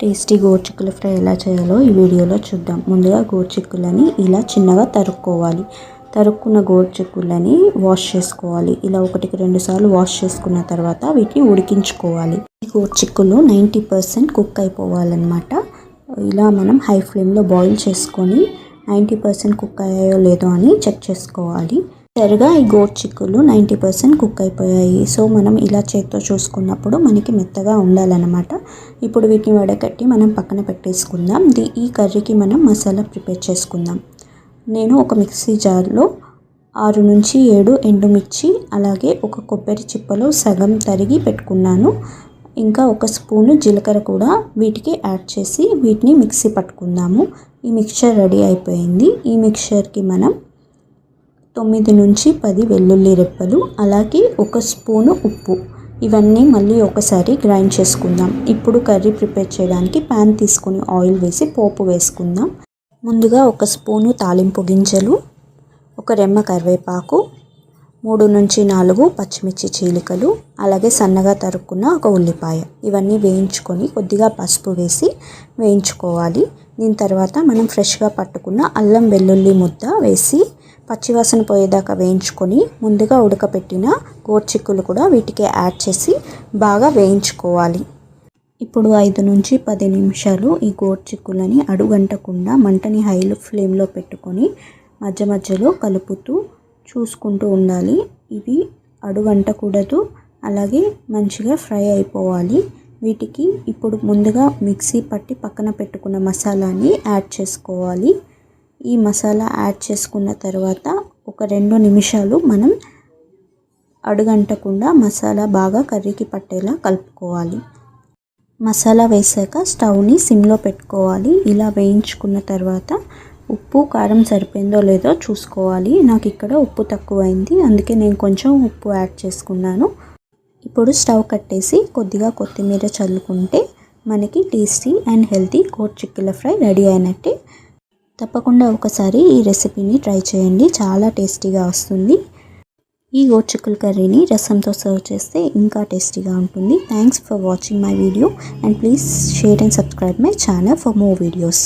Tasty గోరుచిక్కుల fry ఎలా చేయాలో ఈ వీడియోలో చూద్దాం. ముందుగా గోరుచిక్కులని ఇలా చిన్నగా తరుక్కోవాలి. తరుక్కున్న గోరుచిక్కులని వాష్ చేసుకోవాలి. ఇలా ఒకటికి రెండు సార్లు వాష్ చేసుకున్న తర్వాత వీటిని ఉడికించుకోవాలి. ఈ గోరుచిక్కులు నైంటీ పర్సెంట్ కుక్ అయిపోవాలన్నమాట. ఇలా మనం హై ఫ్లేమ్లో బాయిల్ చేసుకొని నైంటీ పర్సెంట్ కుక్ అయ్యాయో లేదో అని చెక్ చేసుకోవాలి. సరిగా ఈ గోట్ చిక్కులు నైంటీ పర్సెంట్ కుక్ అయిపోయాయి. సో మనం ఇలా చేత్తో చూసుకున్నప్పుడు మనకి మెత్తగా ఉండాలన్నమాట. ఇప్పుడు వీటిని వడకట్టి మనం పక్కన పెట్టేసుకుందాం. ది ఈ కర్రీకి మనం మసాలా ప్రిపేర్ చేసుకుందాం. నేను ఒక మిక్సీ జార్లో ఆరు నుంచి ఏడు ఎండుమిర్చి అలాగే ఒక కొబ్బరి చిప్పలో సగం తరిగి పెట్టుకున్నాను. ఇంకా ఒక స్పూను జీలకర్ర కూడా వీటికి యాడ్ చేసి వీటిని మిక్సీ పట్టుకుందాము. ఈ మిక్చర్ రెడీ అయిపోయింది. ఈ మిక్చర్కి మనం తొమ్మిది నుంచి పది వెల్లుల్లి రెప్పలు అలాగే ఒక స్పూను ఉప్పు. ఇవన్నీ మళ్ళీ ఒకసారి గ్రైండ్ చేసుకుందాం. ఇప్పుడు కర్రీ ప్రిపేర్ చేయడానికి ప్యాన్ తీసుకొని ఆయిల్ వేసి పోపు వేసుకుందాం. ముందుగా ఒక స్పూను తాలింపు గింజలు ఒక రెమ్మ కరివేపాకు మూడు నుంచి నాలుగు పచ్చిమిర్చి చీలికలు అలాగే సన్నగా తరుక్కున్న ఒక ఉల్లిపాయ. ఇవన్నీ వేయించుకొని కొద్దిగా పసుపు వేసి వేయించుకోవాలి. దీని తర్వాత మనం ఫ్రెష్గా పట్టుకున్న అల్లం వెల్లుల్లి ముద్ద వేసి పచ్చివాసన పోయేదాకా వేయించుకొని ముందుగా ఉడకపెట్టిన గోర్చిక్కులు కూడా వీటికి యాడ్ చేసి బాగా వేయించుకోవాలి. ఇప్పుడు ఐదు నుంచి పది నిమిషాలు ఈ గోర్చిక్కులని అడుగంటకుండా మంటని హై ఫ్లేమ్లో పెట్టుకొని మధ్య మధ్యలో కలుపుతూ చూసుకుంటూ ఉండాలి. ఇవి అడుగంటకూడదు అలాగే మంచిగా ఫ్రై అయిపోవాలి. వీటికి ఇప్పుడు ముందుగా మిక్సీ పట్టి పక్కన పెట్టుకున్న మసాలాని యాడ్ చేసుకోవాలి. ఈ మసాలా యాడ్ చేసుకున్న తర్వాత ఒక రెండు నిమిషాలు మనం అడుగంటకుండా మసాలా బాగా కర్రీకి పట్టేలా కలుపుకోవాలి. మసాలా వేసాక స్టవ్ని సిమ్లో పెట్టుకోవాలి. ఇలా వేయించుకున్న తర్వాత ఉప్పు కారం సరిపోయిందో లేదో చూసుకోవాలి. నాకు ఇక్కడ ఉప్పు తక్కువైంది. అందుకే నేను కొంచెం ఉప్పు యాడ్ చేసుకున్నాను. ఇప్పుడు స్టవ్ కట్టేసి కొద్దిగా కొత్తిమీర చల్లుకుంటే మనకి టేస్టీ అండ్ హెల్తీ కోట్ చిక్కుల ఫ్రై రెడీ అయినట్టే. తప్పకుండా ఒకసారి ఈ రెసిపీని ట్రై చేయండి. చాలా టేస్టీగా వస్తుంది. ఈ గోచుకుల కర్రీని రసంతో సర్వ్ చేస్తే ఇంకా టేస్టీగా ఉంటుంది. Thanks for watching my video and please share and subscribe my channel for more videos